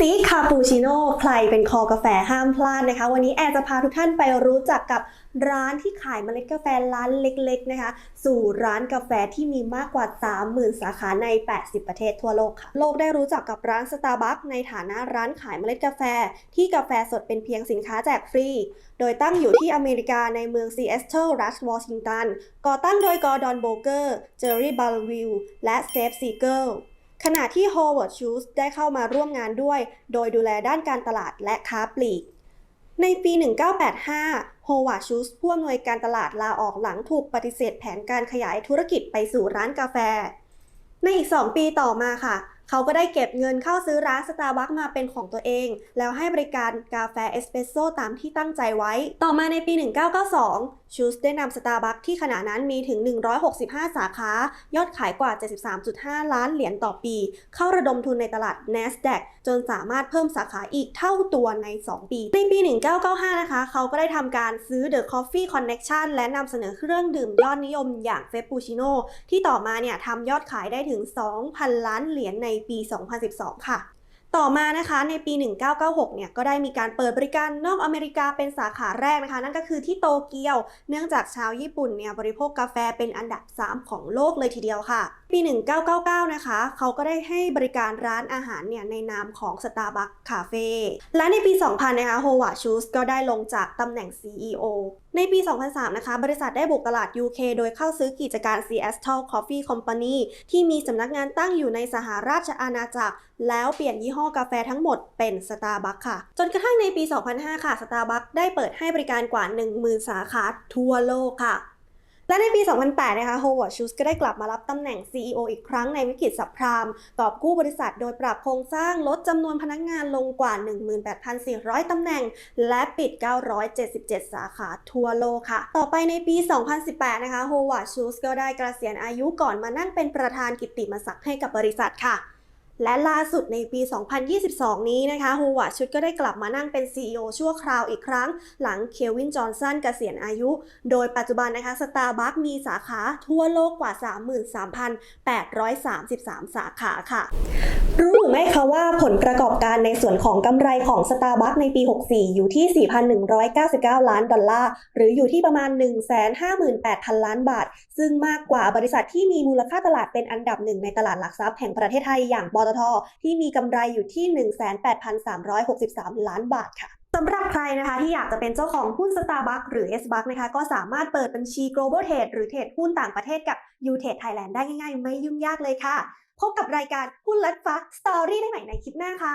ซีคาปูชิโน่ใครเป็นคอกาแฟห้ามพลาดนะคะ วันนี้แอร์จะพาทุกท่านไปรู้จักกับร้านที่ขายเมล็ดกาแฟร้านเล็กๆนะคะ สู่ร้านกาแฟที่มีมากกว่า 30,000 สาขาใน 80 ประเทศทั่วโลกค่ะ โลกได้รู้จักกับร้าน Starbucks ในฐานะร้านขายเมล็ดกาแฟ ที่กาแฟสดเป็นเพียงสินค้าแจกฟรี โดยตั้งอยู่ที่อเมริกาในเมืองซีแอสเทิลรัฐวอชิงตันก่อตั้งโดยกอร์ดอนโบเกอร์เจอร์รี่บัลวิลและเซฟซีเกิล ขณะที่ Howard Schultz ได้เข้ามาร่วมงานด้วย โดยดูแลด้านการตลาดและค้าปลีก ในปี 1985 Howard Schultz ผู้อำนวยการตลาดลาออกหลังถูกปฏิเสธแผนการขยายธุรกิจไปสู่ร้านกาแฟ ในอีก 2 ปีต่อมาค่ะ เขาก็ได้เก็บเงินเข้าซื้อร้านสตาร์บัคมาเป็นของตัวเอง แล้วให้บริการกาแฟเอสเปรสโซ่ตามที่ตั้งใจไว้ ต่อมาในปี 1992 ชูสได้นำสตาร์บัคที่ขณะนั้นมีถึง 165 สาขา ยอดขายกว่า 73.5 ล้านเหรียญต่อปี เข้าระดมทุนในตลาด NASDAQ จนสามารถเพิ่มสาขาอีกเท่าตัวใน 2 ปี ในปี 1995 นะคะ เขาก็ได้ทำการซื้อ The Coffee Connection และนำเสนอเครื่องดื่มยอดนิยมอย่างเฟปปูชิโน่ที่ต่อมาเนี่ยทำยอดขายได้ถึง 2,000 ล้านเหรียญในปี 2012 ค่ะ ต่อมานะคะในปี 1996 เนี่ยก็ได้มีการเปิดบริการนอกอเมริกาเป็นสาขาแรกนะคะ นั่นก็คือที่โตเกียว เนื่องจากชาวญี่ปุ่นเนี่ยบริโภคกาแฟเป็นอันดับ 3 ของโลกเลยทีเดียวค่ะ ปี 1999 นะคะ เขาก็ได้ให้บริการร้านอาหารเนี่ยในนามของ Starbucks Cafe และในปี 2000 นะคะ Howard Schultz ก็ได้ลงจากตำแหน่ง CEO ในปี 2003 นะคะ บริษัทได้บุกตลาด UK โดยเข้าซื้อกิจการ Seattle Coffee Company ที่มีสำนักงานตั้งอยู่ในสหราชอาณาจักร แล้วเปลี่ยนยี่ห้อกาแฟทั้งหมดเป็น Starbucks ค่ะ จนกระทั่งในปี 2005 ค่ะ Starbucks ได้เปิดให้บริการกว่า 10,000 สาขาทั่วโลกค่ะ และในปี 2008 นะคะ Howard Schultz ก็ได้กลับมารับตำแหน่ง CEO อีกครั้งในวิกฤตสับพรามกอบกู้บริษัทโดยปรับโครงสร้างลดจำนวนพนักงานลงกว่า 18,400 ตำแหน่ง และปิด 977 สาขาทั่วโลกค่ะ ต่อไปในปี 2018 นะคะ Howard Schultz ก็ได้เกษียณอายุก่อนมานั่งเป็นประธานกิตติมศักดิ์ให้กับบริษัทค่ะ และล่าสุดในปี 2022 นี้นะคะฮูวาชุดก็ได้กลับมานั่งเป็น CEO ชั่วคราวอีกครั้ง หลังเควินจอห์นสันเกษียณอายุ โดยปัจจุบันนะคะสตาร์บัคมีสาขาทั่วโลกกว่า 33,833 สาขาค่ะ รู้ไหมคะว่าผลประกอบการในส่วนของกำไรของ Starbucks ในปี 64 อยู่ที่ 4,199 ล้านดอลลาร์ หรืออยู่ที่ประมาณ 158,000 ล้านบาท ซึ่งมากกว่าบริษัทที่มีมูลค่าตลาดเป็นอันดับหนึ่งในตลาดหลักทรัพย์แห่งประเทศไทยอย่างปตทที่มีกำไรอยู่ที่ 183,63 ล้านบาทค่ะสำหรับใครนะคะที่อยากจะเป็นเจ้าของหุ้น Starbucks หรือ s b u c k นะคะก็สามารถเปิดบัญชี Global Trade หรือเทรดหุ้นต่างประเทศกับ u t r a d e Thailand ได้ง่ายๆ ไม่ยุ่งยากเลยค่ะ พบกับรายการหุ้นลัดฟ้า Story ได้ใหม่ในคลิปหน้าค่ะ